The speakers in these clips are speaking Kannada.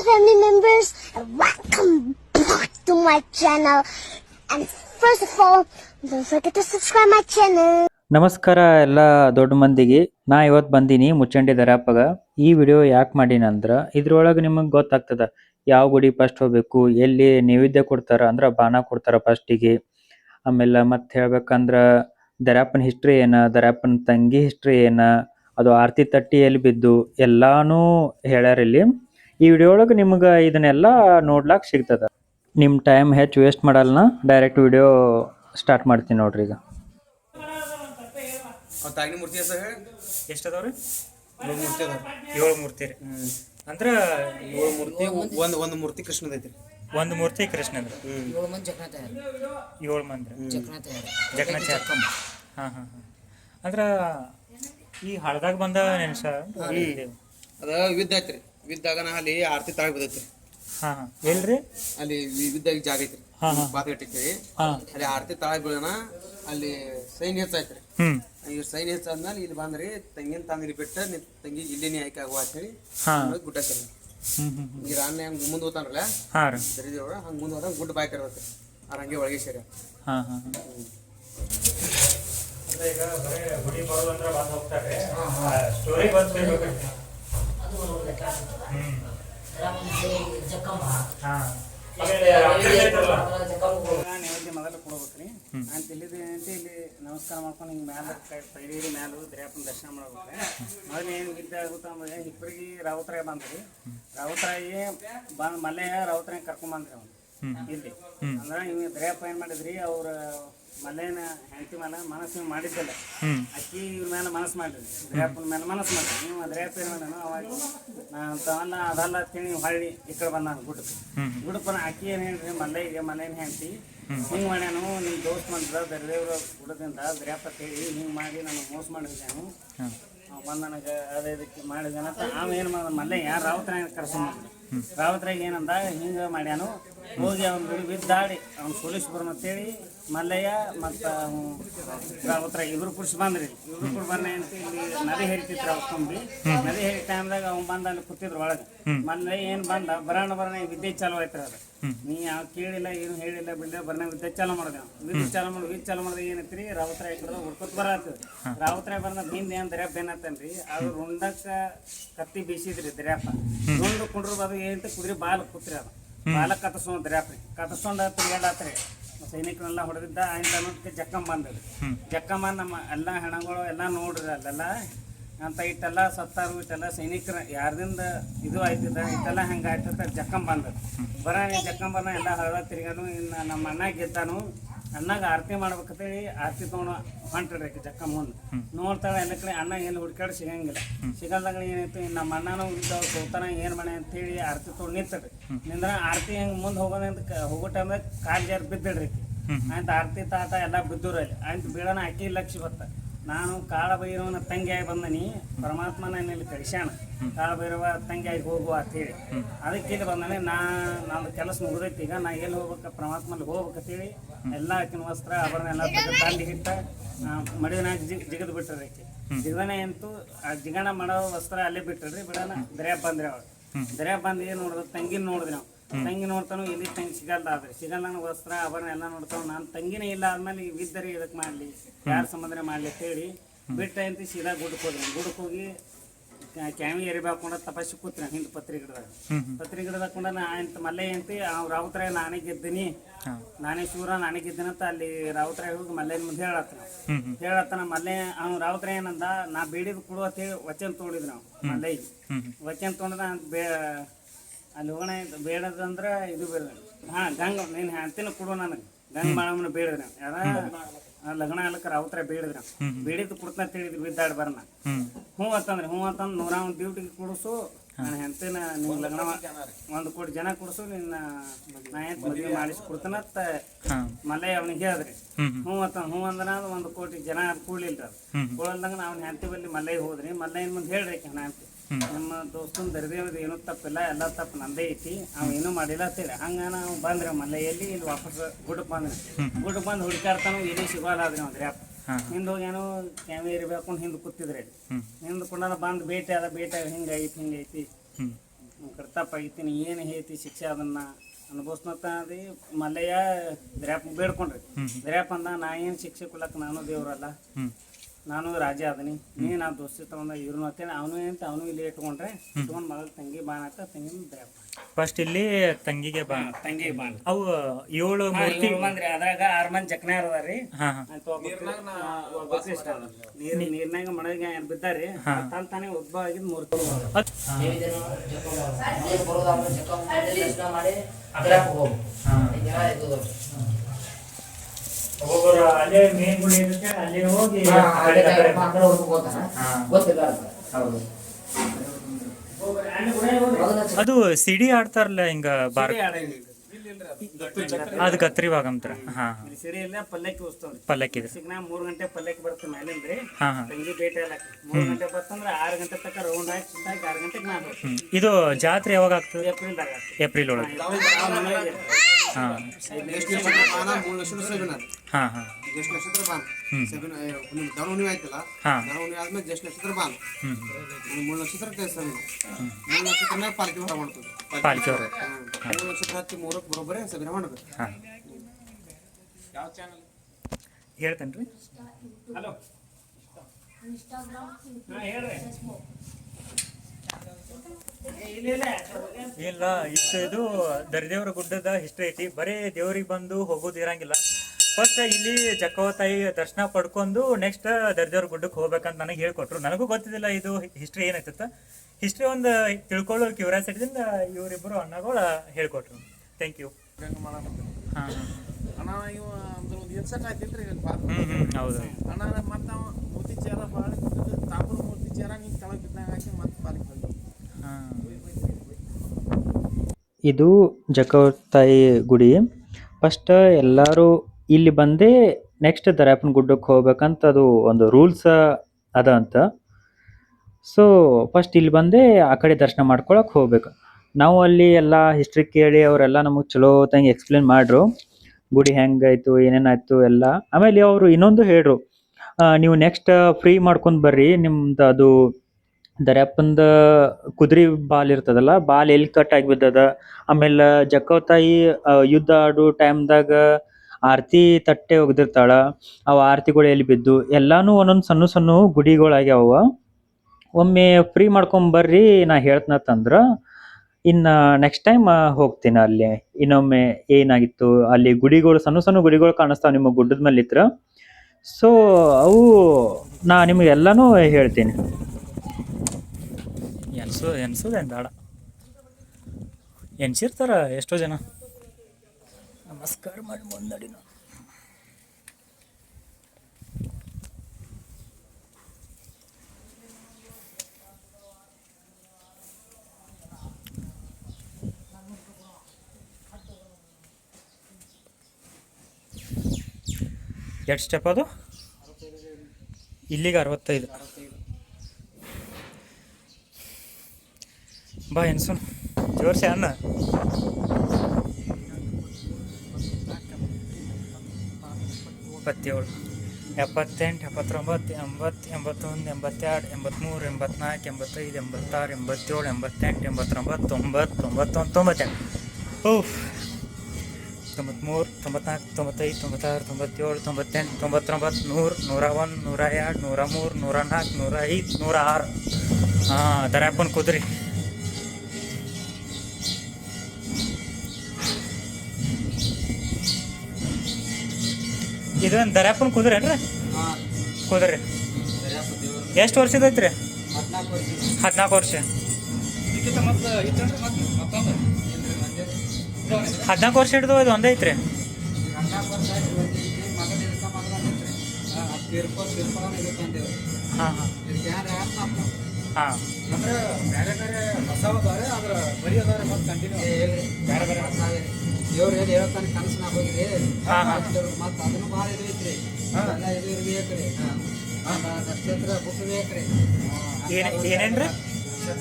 family members, and welcome back to my channel. And first of all, don't forget to subscribe my channel. ನಮಸ್ಕಾರ ಎಲ್ಲ ದೊಡ್ಡ ಮಂದಿಗೆ ನಾ ಇವತ್ತು ಬಂದೀನಿ ಮುಚ್ಚಂಡಿ ದರಾಪಗ ಈ ವಿಡಿಯೋ ಯಾಕೆ ಮಾಡೀನಿ ಅಂದ್ರೆ ಇದ್ರೊಳಗೆ ನಿಮಗೆ ಗೊತ್ತಾಗ್ತದ ಯಾವ ಗುಡಿ ಫಸ್ಟ್ ಹೋಗ್ಬೇಕು ಎಲ್ಲಿ ನೈವೇದ್ಯ ಕೊಡ್ತಾರ ಅಂದ್ರೆ ಬಾಣ ಕೊಡ್ತಾರ ಫಸ್ಟಿಗೆ ಆಮೇಲೆ ಮತ್ತೆ ಹೇಳ್ಬೇಕಂದ್ರ ದರಾಪನ ಹಿಸ್ಟ್ರಿ ಏನ ದರಾಪನ ತಂಗಿ ಹಿಸ್ಟ್ರಿ ಏನ ಅದು ಆರತಿ ತಟ್ಟಿ ಎಲ್ಲಿ ಬಿದ್ದು ಎಲ್ಲಾನು ಹೇಳ್ಯಾರ ಇಲ್ಲಿ ಈ ವಿಡಿಯೋ ಒಳಗೆ ನಿಮ್ಗೆ ಇದನ್ನೆಲ್ಲ ನೋಡ್ಲಾಕ್ ಸಿಗ್ತದೆ. ನಿಮ್ಮ ಟೈಮ್ ಹೆಚ್ಚು ವೇಸ್ಟ್ ಮಾಡಲ್ಲ ಡೈರೆಕ್ಟ್ ವಿಡಿಯೋ ಸ್ಟಾರ್ಟ್ ಮಾಡ್ತೀನಿ ನೋಡ್ರಿ ಈಗ. ತಾಗಿನ ಮೂರ್ತಿ ಹೆಸರು ಎಷ್ಟು ಅದಾವ್ರಿ ಏಳು ಮೂರ್ತಿ ಅದಾವ ಏಳು ಮೂರ್ತಿ ರೀ. ಅಂದ್ರ ಏಳು ಮೂರ್ತಿ ಒಂದ್ ಒಂದ್ ಮೂರ್ತಿ ಕೃಷ್ಣದ ಐತ್ರಿ. ಒಂದು ಮೂರ್ತಿ ಕೃಷ್ಣ ಅಂದ್ರೆ ಏಳು ಮಂದಿ ಜಕ್ನ ತಯಾರು. ಏಳು ಮಂದಿ ಜಕ್ನ ತಯಾರು. ಹಾ ಹಾ ಹಾ. ಅಂದ್ರ ಈ ಹಳದಾಗ ಬಂದ ನೆನ್ಸ ಅದ ಯುದ್ಧ ಐತ್ರಿ. ವಿದ್ದಾಗ ನಾ ಅಲ್ಲಿ ಆರತಿ ತಾಳಗ್ ಬಿದ್ದೈತ್ರಿ. ಹಾ ಹಾ. ಎಲ್ರಿ? ಅಲ್ಲಿ ಬಿದ್ದಾಗ ಜಾಗ ಐತ್ರಿ. ಹಾ, ಹಾ. ಬಾತ್ಗಟ್ಟಿಗೆ ಹಾ. ಅಲ್ಲಿ ಆರತಿ ತಾಳಗ್ ಬೀಳೋಣ ಅಲ್ಲಿ ಸೈನ್ ಹೆಚ್ಚಾಯ್ತ್ರಿ. ಹ್ಮ್. ಈ ಸೈನ್ ಹೆಚ್ಚಾದ್ಮೇಲೆ ಇಲ್ಲಿ ಬಂದ್ರಿ ತಂಗಿನ ತಂಗಿ ಬಿಟ್ಟ ನಿನ್ ತಂಗಿ ಇಲ್ಲಿನೇ ಆಯ್ಕೆ ಆಗುವ ಅಂತ ಹೇಳಿ ಹಾ. ಹೋಗಿ ಗುಡ್ಡ ಕರಿ ಹ್ಮ್ ಹ್ಮ್ ಹ್ಮ್. ಈ ರಾಣ್ಯ ಹಂಗ ಮುಂದೆ ಹೋತಾನಲ್ಲ ಹಾ ರೀ. ದರಿದ್ರ ಹಂಗ ಮುಂದೆ ಹೋದಾಗ ಗುಡ್ಡ ಬಾಯ್ ಕರ್ಬೇಕು ಆ ಹಂಗೆ ಒಳಗೆ ಸೇರಿ ಹಾ. ಹಾ ಹಾ ಈಗ ಗುಡಿ ಬರೋದಂದ್ರೆ ಬಂದು ಹೋಗ್ತಾರೆ. ಸ್ಟೋರಿ ಬಂದು ಹಾ ನೈವೇದ್ಯ ಮೊದಲು ಕೊಡ್ಬೇಕ್ರಿ ಅಂತ ಇಲ್ಲಿದ ಅಂತ ಇಲ್ಲಿ ನಮಸ್ಕಾರ ಮಾಡ್ಕೊಂಡು ಹಿಂಗೆ ಮ್ಯಾಲ ಮ್ಯಾಲ ದರ್ಯಾಪನ ದರ್ಶನ ಮಾಡ್ಬೇಕ್ರಿ ಮೊದಲು ಏನು ವಿದ್ಯೆ ಆಗುತ್ತೆ ಅಂದ್ರೆ ರಾವುತರಾಯ ಬಂದ್ರಿ ರಾವುತರಾಯಿ ಬಂದ್ ಮಲ್ಲೆ ರಾವುತರಾಯ ಕರ್ಕೊಂಡ್ ಬಂದ್ರಿ ಅವ್ನು ಇಲ್ಲಿ ಅಂದ್ರೆ ಇವ್ ದ್ರೇಪ ಏನ್ ಮಾಡಿದ್ರಿ ಅವ್ರ ಮಲ್ಲೇನ ಹೆಂಡತಿ ಮೇಲೆ ಮನಸ್ಸು ಮಾಡಿದ್ದಿಲ್ಲ ಮಾಡಿದ್ದಲ್ಲ ಅಕ್ಕಿ ಇವ್ರ ಮೇಲೆ ಮನಸ್ಸು ಮಾಡಿದ್ರಿ. ದರ್ಯಾಪನ ಮೇಲೆ ಮನಸ್ಸು ಮಾಡಿದ್ರಿ. ನೀವು ದರ್ಯಾಪ ಏನು ಅವಾಗ ನಾ ಅಂತವಲ್ಲ ಅದಲ್ಲ ತಿಳಿ ಹೊಳ್ಳಿ ಈ ಕಡೆ ಬಂದ ಗುಡ್ಡಕ್ಕೆ. ಗುಡ್ಡಪ್ಪನ ಅಕ್ಕಿ ಏನು ಹೇಳ್ರಿ ಮಲ್ಲಯ್ಯಗೆ ಮಲ್ಲೇನ ಹೆಂಡತಿ. ಹಿಂಗೆ ಮಾಡ್ಯಾನು ನಿಮ್ಮ ದೋಸ್ತ್ ಬಂದ್ರ ದರ್ದೇವ್ರ ಗುಡದಿಂದ ರೇಪ ಹೇಳಿ ಹಿಂಗೆ ಮಾಡಿ ನನಗೆ ಮೋಸ ಮಾಡಿದ್ಯಾನು. ಹ್ಮ್. ಅವ ಬಂದ ನನಗೆ ಅದೇ ಇದಕ್ಕೆ ಮಾಡಿದಾನ ಅಂತ ಏನು ಮಾಡ ಮಲ್ಲಯ್ಯ ಯಾರು ಕರ್ಸ ಕರ್ಸ್ಕೊಂಡ್ ರಾವತ್ರಾಗ ಏನಂದ ಹಿಂಗೆ ಮಾಡ್ಯಾನು. ಹೋಗಿ ಅವ್ನ ಬಿಡಿ ಬಿದ್ದಾಡಿ ಅವ್ನು ಪೊಲೀಸ್ ಬರೋಣ ಅಂತೇಳಿ ಮಲ್ಲಯ್ಯ ಮತ್ತು ರಾವತರಾಯ ಇಬ್ರು ಪುರುಷ ಬಂದ್ರಿ. ಇಬ್ರು ಕೂಡ ಬಂದ ಅಂತ ಇಲ್ಲಿ ನದಿ ಹೇರಿತಿದ್ರು ಅವ್ರು ತುಂಬಿ ನದಿ ಹರಿ ಟೈಮ್ದಾಗ ಅವ್ನು ಬಂದ ಅಲ್ಲಿ ಕೂತಿದ್ರು ಒಳಗೆ. ಮಲ್ಲಯ್ಯ ಏನು ಬಂದ ಬರೋಣ ಬರೋಣ ವಿದ್ಯೆ ಚಾಲು ಆಯ್ತು ಅದು. ನೀ ಯಾವ ಕೇಳಿಲ್ಲ, ಏನು ಹೇಳಿಲ್ಲ ಬಿಡಲ್ಲ ಬರೋಣ ವಿದ್ಯೆ ಚಾಲು ಮಾಡಿದೆ ವಿದ್ಯೆ ಚಾಲು ಮಾಡಿ ವಿದ್ಯೆ ಚಾಲು ಮಾಡಿದಾಗ ಏನೈತ್ರಿ ರಾವತ್ರ ಕಡೆ ಹುಡ್ಕೊತ್ ಬರತ್ತದ ರಾವತ್ರ ಬಂದ ಹಿಂದೆ ಏನ್ ದರ್ಯಾಪ್ ಏನತ್ತನ್ರಿ, ಅದು ರುಂಡಕ್ಕ ಕತ್ತಿ ಬೀಸಿದ್ರಿ ದರ್ಯಾಪ. ರುಂಡು ಕುಂಡ್ರು ಅದು ಏನಂತ ಕುದ್ರಿ ಬಾಲ್ ಕೂತ್ರಿ ಅದು. ಬಾಲ ಕತ್ತಸ್ಕೊಂಡ್ ದರ್ಯಾಪ್ರಿ. ಕತ್ತಸ್ಕೊಂಡ ತಿರ್ಗಾಡತ್ರಿ ಸೈನಿಕರೆಲ್ಲ ಹೊಡೆದಿದ್ದ ಆಯ್ತು ಜಕ್ಕಂ ಬಂದದ್ದು ಜಕ್ಕಮ್ಮ ನಮ್ಮ ಎಲ್ಲ ಹೆಣಗಳು ಎಲ್ಲ ನೋಡ್ರಿ ಅಲ್ಲೆಲ್ಲ. ಅಂತ ಇಟ್ಟೆಲ್ಲ ಸತ್ತಾರು ಇಟ್ಟೆಲ್ಲ ಸೈನಿಕರ ಯಾರ್ದಿಂದ ಇದು ಆಯ್ತದ ಇಟ್ಟೆಲ್ಲ ಹೆಂಗೆ ಆಯ್ತದ ಜಕ್ಕಂ ಬಂದದ್ದು ಬರ ಜಕ್ಕಂ ಬರ ಎಲ್ಲ ಹಳದ ತಿರ್ಗಾನು ಇನ್ನು ನಮ್ಮ ಅಣ್ಣ ಗೆದ್ದಾನು. ಅಣ್ಣಾಗ ಆರತಿ ಮಾಡ್ಬೇಕಂತೇಳಿ ಆರತಿ ತೊಗೊಂಡು ಹೊಂಟ್ರಿ ಚಕ್ಕ ಜಕ್ಕ ಮುಂದೆ. ನೋಡ್ತಾಳೆ ಎಲ್ಲ ಕಡೆ ಅಣ್ಣ ಎಲ್ಲಿ ಹುಡ್ಕಾಡಿ ಸಿಗಂಗಿಲ್ಲ. ಸಿಗಲ್ದಾಗ ಏನಾಯ್ತು ನಮ್ಮ ಅಣ್ಣನೂ ಇದ್ದಾವ ಸೋತಾನ ಏನು ಅಂತ ಹೇಳಿ ಆರತಿ ತೊಗೊಂಡು ನಿಂತಡ್ರಿ ನಿಂದ್ರ ಆರತಿ ಹೆಂಗ್ ಮುಂದೆ ಹೋಗೋಣ ಅಂತ ಕ- ಹೋಗೋ ಟೈಮ್ದಾಗ ಕಾಲು ಜಾರಿ ಬಿದ್ದಿಡ್ರಿ ಆಯ್ತು ಆರತಿ ತಾತ ಎಲ್ಲ ಬಿದ್ದೂರಲ್ಲಿ ಆಯ್ತು ಬೀಳನ ಅಕ್ಕಿ ಲಕ್ಷ ಬತ್ತ. ನಾನು ಕಾಳಭೈರವನ ತಂಗಿಯಾಗಿ ಬಂದನಿ ಪರಮಾತ್ಮ ನನ್ನ ಇಲ್ಲಿ ಕಳಿಸ್ಯಾಣ ಕಾಳ ಭೈರವ ತಂಗಿಯಾಗಿ ಹೋಗುವ ಅಂತೇಳಿ ಅದಕ್ಕೆ ಇಲ್ಲಿ ಬಂದನೆ ನಾ ನಂದು ಕೆಲಸ ಮುಗಿದೈತಿ ಈಗ ನಾ ಎಲ್ಲಿ ಹೋಗ್ಬೇಕು ಪರಮಾತ್ಮಲ್ಲಿ ಹೋಗ್ಬೇಕಂತೇಳಿ ಎಲ್ಲ ಆಕಿನ ವಸ್ತ್ರ ಆಭರಣ ಎಲ್ಲ ದಾಂಡಿ ಹಿಟ್ಟ ಮಡಿನಾಗ ಜಿಗ್ ಜಿಗದ್ ಬಿಟ್ರಿ ಆಕಿ. ಜಿಗಣೆ ಅಂತೂ ಆ ಜಿಗಣ ಮಾಡೋ ವಸ್ತ್ರ ಅಲ್ಲೇ ಬಿಟ್ರಿ ಬಿಡೋಣ ದರ್ಯಾಪ್ ಬಂದ್ರಿ ಅವಳು. ದರ್ಯಾಪ್ ಬಂದು ಏನು ನೋಡಿದ್ರು ತಂಗಿನ ನೋಡಿದ್ರಿ ನಾವು. ತಂಗಿ ನೋಡ್ತಾನು ಇಲ್ಲಿ ತಂಗಿ ಸಿಗಲ್ಲ ಆದ್ರೆ ಸಿಗಲ್ಲ ವಸ್ತ್ರ ಅವರ ಎಲ್ಲ ನೋಡ್ತಾವ ನಾನು ತಂಗಿನೇ ಇಲ್ಲ ಆದ್ಮೇಲೆ ಇದ್ದರೆ ಇದಕ್ಕೆ ಮಾಡ್ಲಿ ಯಾರ ಸಂಬಂಧ ಮಾಡ್ಲಿ ಅಂತ ಹೇಳಿ ಬಿಟ್ಟ ಅಂತ ಸೀದಾ ಗುಡ್ಕ್ ಹೋದ್ರಿ. ಗುಡ್ಕ್ ಹೋಗಿ ಕ್ಯಾಮಿ ಕ್ಯಾವಿ ಎರಿ ಹಾಕೊಂಡ ತಪಸ್ಸಿ ಕೂತ್ರಿ ಹಿಂದೆ ಪತ್ರಿ ಗಿಡದಾಗ. ಪತ್ರಿ ಗಿಡದಾಗ ಕೊಂಡ ನಾ ಅಂತ ಮಲ್ಲೆ ಅಂತ ಅವ್ ರಾವುತರ ನಾನೇ ಗೆದ್ದೀನಿ. ನಾನೇ ಶೂರ ನಾನೇ ಗೆದ್ದೀನಿ ಅಂತ ಅಲ್ಲಿ ರಾವುತರ ಹೋಗಿ ಮಲ್ಲೆನ ಮುಂದೆ ಹೇಳತ್ತ ಹೇಳತ್ತನ ಮಲ್ಲೆ ಅವ್ನು ರಾವುತರ ಏನಂದ ನಾ ಬೇಡಿದ್ ಕೊಡು ಅಂತ ಹೇಳಿ ವಚನ ತೊಗೊಂಡಿದ್ ನಾವು ಮಲ್ಲೆ ವಚನ ತೊಗೊಂಡ ಬೇ ಅಲ್ಲಿ ಹೋಗೋಣ ಬೇಡದಂದ್ರೆ ಇದು ಬೇಡ. ಹಾ ಗಂಗ ನೀನು ಅಂತಿನ ಕೊಡು ನನಗೆ. ಗಂಗ್ ಮಾಡಮ್ಮನ ಬೇಡದ್ರ ಯಾರ ಆ ಲಗ್ನ ಅಲ್ಲಕ್ಕ ರಾವತ್ರ ಬೇಡಿದ್ರ ಬೇಡಿದ್ದು ಕುಡ್ತಾ ತಿಳಿದ್ ಬಿದ್ದಾಡ್ ಬರ್ನ. ಹ್ಞೂ ಅಂತಂದ್ರೆ ಹ್ಞೂ ಅಂತಂದ್ ನೂರ ಒಂದು ಡ್ಯೂಟಿಗೆ ಕೊಡಿಸು. ನಾನು ಹೆಂಡತಿನ ನಿಮ್ ಲಗ್ನ ಒಂದ್ ಕೋಟಿ ಜನ ಕೊಡಿಸು ನಿನ್ನ ನಾ ಏನ್ ಮದುವೆ ಮಾಡಿಸಿ ಕೊಡ್ತಾನತ್ತ ಮಲ್ಲೆ ಅವನಿಗೆ ಹೇಳಿದ್ರಿ ಹ್ಞೂ ಅಂತ ಹ್ಞೂ ಅಂದ್ರ ಒಂದು ಕೋಟಿ ಜನ ಕೂಡ್ಲಿಲ್ಲ ಅದು. ಕೂಡಲ್ದಂಗ ಅವ್ನ ಹೆಂಡತಿ ಬಲ್ಲಿ ಮಲ್ಲೆ ಹೋದ್ರಿ. ಮಲ್ಲೆ ಮುಂದೆ ಹೇಳ್ರಿ ಹೆಂಡತಿ. ನಮ್ಮ ದೋಸ್ತನ ದರಿದೇವ್ದು ಏನೂ ತಪ್ಪಿಲ್ಲ ಎಲ್ಲ ತಪ್ಪು ನಂದೇ ಐತಿ. ಅವ ಏನೂ ಮಾಡಿಲ್ಲ ಅಂತೇಳಿ ಹಂಗ ನಾವು ಬಂದ್ರೆ ಮಲ್ಲೆಯಲ್ಲಿ ಇಲ್ಲಿ ವಾಪಸ್ ಗುಡ್ ಬಂದ್ರಿ ಗುಡ್ ಬಂದು ಹುಡುಕಾಡ್ತಾನು ಎಲ್ಲಿ ಸಿಗೋಲ್ಲ ಆದ್ರಿ ಅವ್ರಿ ಅಪ್ಪ ಹಿಂದೆ ಹೋಗಿ ಏನೋ ಕ್ಯಾಮೆ ಇರ್ಬೇಕು ಹಿಂದೆ ಕೂತಿದ್ರಿ. ಹಿಂದೆ ಕುಂಡಲ್ಲ ಬಂದು ಭೇಟಿ ಅದ ಭೇಟಿ ಐತಿ ಹಿಂಗೆ ಐತಿ. ಕರ್ತಪ್ಪಾಗಿತ್ತೀನಿ ಏನು ಐತಿ ಶಿಕ್ಷೆ ಅದನ್ನ ಅನುಭವಿಸ್ನತ್ತ ಅದಿ ಮಲ್ಲಯ್ಯ ದ್ರ್ಯಾಪ್ ಬೇಡ್ಕೊಂಡ್ರಿ. ದ್ರ್ಯಾಪ್ ಅಂದ ನಾ ಏನು ಶಿಕ್ಷೆ ಕೊಡ್ಲಕ್ಕ ನಾನು ದೇವ್ರಲ್ಲ. ನಾನು ರಾಜ ಅದನಿ ನೀ ನಾ ದೋಸ್ತಿ ತಗೊಂಡ ಇವ್ರನ್ನ ಅಂತೇಳಿ ಅವನು ಅಂತ ಅವನು ಇಲ್ಲಿ ಇಟ್ಕೊಂಡ್ರೆ ಇಟ್ಕೊಂಡು ಮೊದಲು ತಂಗಿ ಬಾಣ ಅಂತ ತಂಗಿ ಫಸ್ಟ್ ಇಲ್ಲಿ ತಂಗಿಗೆ ಬಾಣ. ತಂಗಿ ಬಾಣ. ಅವು ಏಳು ಮೂರ್ತಿ ಬಂದ್ರಿ ಮಂದ್ರಿ ಅದ್ರಾಗ ಆರ್ ಮಂದಿ ಜಕ್ನಾರ್ ಅದಾರಿ. ನೀರ್ ನೀರ್ನಾಗ ಮಳೆಗೆ ಏನ್ ಬಿದ್ದಾರಿ ತಾನ್ ತಾನೇ ಉದ್ಭವ ಆಗಿದ್ ಮೂರ್ತಿ. ಮಾಡಿ ದರ್ಶನ ಮಾಡಿ ಅಗ್ರಾಕ್ ಹೋಗು ಹಿಂಗೆಲ್ಲ ಇದು ಒಬ್ಬೊಬ್ಬರು ಅಲ್ಲೇ ಮೇನ್ ಗುಡಿ ಇರುತ್ತೆ ಅಲ್ಲೇ ಹೋಗಿ ಹಾ, ಗೊತ್ತಿಲ್ಲ. ಹೌದು. ಅದು ಸಿಡಿ ಆಡ್ತಾರಲ್ಲ ಹಿಂಗ ಬಾರ್ ಅದು. ಕತ್ರಿ ಭಾಗಂತ್ರ ಹಾ. ಇಲ್ಲಿ ಸಿರಿ ಇಲ್ಲ ಪಲ್ಲಕ್ಕಿ ಉಸ್ತವ್ರಿ ಸಿಗ್ನಾ ಮೂರ್ ಗಂಟೆ ಪಲ್ಲಕ್ಕಿ ಬರ್ತದೆ ಮೇಲಿಂದ್ರಿ ಹಾ ಹಾ. ತಂಗಿ ಭೇಟಿ ಎಲ್ಲ ಮೂರ್ ಗಂಟೆ ಬರ್ತಂದ್ರ ಆರು ಗಂಟೆ ತನಕ ರೌಂಡ್ ಹಾಕಿ ಸುತ್ತಾಕಿ ಆರು ಗಂಟೆಗೆ ನಾ ಇದು ಜಾತ್ರೆ ಯಾವಾಗ ಆಗ್ತದೆ? ಏಪ್ರಿಲ್ ಏಪ್ರಿಲ್ ಒಳಗೆ. ಹಾ. ಜ್ಯೇಷ್ಠ ನಕ್ಷತ್ರ ಬಾನ್ ಸೆವೆನ್ ದನ ಹುಣ್ಣಿಮೆ ಆಯ್ತಲ್ಲ ಹುಣ್ಣಿಮೆ ಆದ್ಮೇಲೆ ಜ್ಯೇಷ್ಠ ನಕ್ಷತ್ರ ಇನ್ನು ಮೂರು ನಕ್ಷತ್ರ ಸೆವೆನ್ ಮೂರು ನಕ್ಷತ್ರನಾಗ ಪಾಲ್ಕಿ ಹೊರ ಮಾಡ್ತದೆ ಪಾಲ್ಕಿ ಹೊರ. ಮೂರು ನಕ್ಷತ್ರ ಹಚ್ಚಿ ಮೂರಕ್ಕೆ ಬರೋಬ್ಬರೇ ಸೆವೆನ್ ಮಾಡ್ಬೇಕು. ಯಾವ ಚಾನಲ್ ಹಲೋ ಏ, ಇಲ್ಲ ಇಲ್ಲ ಇಲ್ಲ ಇಷ್ಟು ಇದು ದರಿದೇವ್ರ ಗುಡ್ಡದ ಹಿಸ್ಟ್ರಿ ಐತಿ. ಬರೀ ದೇವ್ರಿಗೆ ಬಂದು ಹೋಗೋದು ಇರಂಗಿಲ್ಲ. ಫಸ್ಟ್ ಇಲ್ಲಿ ಜಕ್ಕವ ತಾಯಿ ದರ್ಶನ ಪಡ್ಕೊಂಡು ನೆಕ್ಸ್ಟ್ ದರ್ಜೋರ್ ಗುಡ್ಡಕ್ಕೆ ಹೋಗ್ಬೇಕಂತ ನನಗೆ ಹೇಳ್ಕೊಟ್ರು. ನನಗೂ ಗೊತ್ತಿದ್ದಿಲ್ಲ ಇದು ಹಿಸ್ಟ್ರಿ ಏನೈತತ್ತ ಹಿಸ್ಟ್ರಿ ಒಂದು ತಿಳ್ಕೊಳ್ಳೋ ಕ್ಯೂರಿಯಾಸಿಟಿದಿಂದ ಇವರಿಬ್ಬರು ಅಣ್ಣಗಳು ಹೇಳ್ಕೊಟ್ರು. ಥ್ಯಾಂಕ್ ಯು ಹಾಂ ಅಣ್ಣ ಇವ ಅಂದ್ರೆ ಒಂದು ಇನ್ಸರ್ಟ್ ಆಯ್ತಿಲ್ರಿ ಹೌದು. ಅಣ್ಣ ಮತ್ತೆ ಅವ ಮೂತಿ ಚೇರ ಭಾಳ ತಾಪುರ ಮೂತಿ ಚೇರ ನಿಂಗೆ ಕೆಳಗೆ ಬಿದ್ದಂಗೆ ಹಾಕಿ ಮತ್ತೆ ಪಾಲಿಗೆ ಬಂದು ಹಾಂ. ಇದು ಜಕ್ಕವತಾಯಿ ಗುಡಿ. ಫಸ್ಟ್ ಎಲ್ಲರೂ ಇಲ್ಲಿ ಬಂದೇ ನೆಕ್ಸ್ಟ್ ದರ್ಯಾಪನ ಗುಡ್ಡಕ್ಕೆ ಹೋಗ್ಬೇಕಂತ ಅದು ಒಂದು ರೂಲ್ಸ್ ಅದ ಅಂತ. ಸೊ ಫಸ್ಟ್ ಇಲ್ಲಿ ಬಂದೇ ಆ ಕಡೆ ದರ್ಶನ ಮಾಡ್ಕೊಳಕ್ಕೆ ಹೋಗ್ಬೇಕು. ನಾವು ಅಲ್ಲಿ ಎಲ್ಲ ಹಿಸ್ಟ್ರಿ ಕೇಳಿ ಅವರೆಲ್ಲ ನಮಗೆ ಚಲೋ ತಂಗೆ ಎಕ್ಸ್ಪ್ಲೇನ್ ಮಾಡ್ರು. ಗುಡಿ ಹೆಂಗಾಯ್ತು, ಏನೇನಾಯ್ತು ಎಲ್ಲ. ಆಮೇಲೆ ಅವರು ಇನ್ನೊಂದು ಹೇಳ್ರು ನೀವು ನೆಕ್ಸ್ಟ್ ಫ್ರೀ ಮಾಡ್ಕೊಂಡು ಬರ್ರಿ. ನಿಮ್ದು ಅದು ದರ್ಯಾಪಂದ ಕುದುರೆ ಬಾಲ್ ಇರ್ತದಲ್ಲ, ಬಾಲ್ ಎಲ್ಲಿ ಕಟ್ ಆಗಿ ಬಿದ್ದದ? ಆಮೇಲೆ ಜಕ್ಕವತಾಯಿ ಯುದ್ಧ ಆಡೋ ಟೈಮ್ದಾಗ ಆರತಿ ತಟ್ಟೆ ಒಗ್ದಿರ್ತಾಳ, ಅವ ಆರತಿಗಳು ಎಲ್ಲಿ ಬಿದ್ದು, ಎಲ್ಲಾನು ಒಂದೊಂದು ಸಣ್ಣ ಸಣ್ಣ ಗುಡಿಗಳಾಗ್ಯಾವ ಒಮ್ಮೆ ಫ್ರೀ ಬರ್ರಿ, ನಾ ಹೇಳ್ತನತ್ತಂದ್ರ ಇನ್ನ ನೆಕ್ಸ್ಟ್ ಟೈಮ್ ಹೋಗ್ತೀನಿ ಅಲ್ಲಿ. ಇನ್ನೊಮ್ಮೆ ಏನಾಗಿತ್ತು, ಅಲ್ಲಿ ಗುಡಿಗಳು, ಸಣ್ಣ ಸಣ್ಣ ಗುಡಿಗಳು ಕಾಣಿಸ್ತಾವ ನಿಮ್ಮ ಗುಡ್ಡದ ಮೇಲೆ ಇತ್ರ ಸೊ ಅವು ನಾ ನಿಮಗೆ ಎಲ್ಲನೂ ಹೇಳ್ತೀನಿ. ಎನ್ಸು ಎನ್ಸೋದೇನು ಬೇಡ. ಎನ್ಸಿರ್ತಾರ ಎಷ್ಟೋ ಜನ. ನಮಸ್ಕಾರ ಮಾಡಿ ಮುನ್ನಡಿನ ಎಷ್ಟು ಸ್ಟೆಪ್ ಅದು? ಇಲ್ಲಿಗೆ ಅರವತ್ತೈದು. ಬಾ ಎನ್ಸು ಜೋರ್ಸಿ ಅನ್ನ. ಇಪ್ಪತ್ತೇಳು ಎಪ್ಪತ್ತೆಂಟು, ಎಪ್ಪತ್ತೊಂಬತ್ತು, ಎಂಬತ್ತು, ಎಂಬತ್ತೊಂದು, ಎಂಬತ್ತೆರಡು ಎಂಬತ್ತ್ಮೂರು ಎಂಬತ್ನಾಲ್ಕು, ಎಂಬತ್ತೈದು, ಎಂಬತ್ತಾರು, ಎಂಬತ್ತೇಳು, ಎಂಬತ್ತೆಂಟು, ಎಂಬತ್ತೊಂಬತ್ತು ತೊಂಬತ್ತು ತೊಂಬತ್ತೊಂದು ತೊಂಬತ್ತೆಂಟು. ಓಫ್ ತೊಂಬತ್ತ್ಮೂರು, ತೊಂಬತ್ನಾಲ್ಕು, ತೊಂಬತ್ತೈದು, ತೊಂಬತ್ತಾರು, ತೊಂಬತ್ತೇಳು, ತೊಂಬತ್ತೆಂಟು, ತೊಂಬತ್ತೊಂಬತ್ತು, ನೂರು ನೂರ ಒಂದು ನೂರ ಎರಡು ನೂರ ಮೂರು ನೂರ ನಾಲ್ಕು ನೂರ ಐದು ನೂರ ಆರು ಹಾಂ ದರ್ಯಾಪನ್ ಕುದ್ರಿ ಇದೊಂದು ದರ್ಯಾಪನ್ ಕುದುರೆ ಏನ್ರಿ? ಕುದುರೆ. ಎಷ್ಟು ವರ್ಷದ ಐತ್ರಿ? ಹದಿನಾಲ್ಕು ವರ್ಷ ಹದಿನಾಲ್ಕು ವರ್ಷ. ಹಿಡಿದು ಇದು ಒಂದೇ ಐತ್ರಿ? ಹಾಂ ಹಾಂ ಹಾಂ. ಬೇರೆ ಬೇರೆ ಹೊಸ ಅದಾರೆ ಅದ್ರ ಬರೀ ಅದಾರೆ ಮತ್ತೆ ಕಂಟಿನ್ಯೂ ಬೇರೆ ಬೇರೆ ದೇವ್ರು ಹೇಳಿ ಹೇಳ್ತಾನೆ ಕನಸನ ಹೋಗಿರಿ ಹಾ, ಹಾ. ಮತ್ತೆ ಅದನ್ನು ಭಾಳ ಇದು ಐತ್ರಿ ಎಲ್ಲ ಇದು ಇರ್ಬೇಕ್ರಿ. ನಕ್ಷತ್ರ ಹುಟ್ಟಬೇಕ್ರಿ. ಏನ್ ಏನೇನ್ರಿ?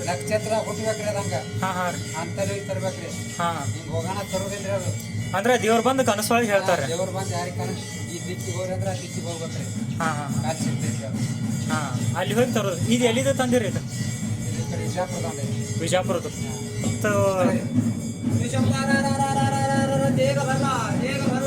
ನಕ್ಷತ್ರ ಹುಟ್ಟಬೇಕ್ರಿ ಅದಂಗ ಹಾಂ ಹಾಂ ರೀ. ಅಂತಲ್ಲಿ ತರ್ಬೇಕ್ರಿ ಹಾಂ. ಹಿಂಗ್ ಹೋಗೋಣ ತರೋದಿಲ್ರಿ ಅದು. ಅಂದ್ರೆ ದೇವ್ರು ಬಂದು ಕನಸೊಳಗೆ ಹೇಳ್ತಾರೆ. ದೇವ್ರು ಬಂದು ಯಾರಿಗೆ ಕನಸು ಈ ದಿಕ್ಕಿಗೆ ಹೋಗ್ರಿ ಅಂದ್ರೆ ಆ ದಿಕ್ಕಿಗೆ ಹೋಗ್ಬೇಕ್ರಿ. ಹಾಂ ಹಾಂ ಕಾಸು ಸಿಗ್ತೈತ್ರಿ ಅದು. ಹಾಂ ಅಲ್ಲಿ ಹೋಗಿ ತರೋದು. ಇದು ಎಲ್ಲಿದೆ ತಂದಿರಿ ಇದು? ಬಿಜಾಪುರದ ಕಡೆ ಇಜಾಪುರದ ವಿಜಾಪುರದ್ದು ದೇಗ ಬಲ್ಲ ದೇಗ ಬಲ್ಲ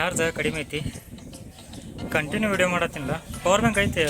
ಚಾರ್ಜ್ ಕಡಿಮೆ ಐತಿ. ಕಂಟಿನ್ಯೂ ವಿಡಿಯೋ ಮಾಡತ್ತಿಲ್ಲ ಪವರ್ ಬ್ಯಾಂಕ್ ಐತಿ.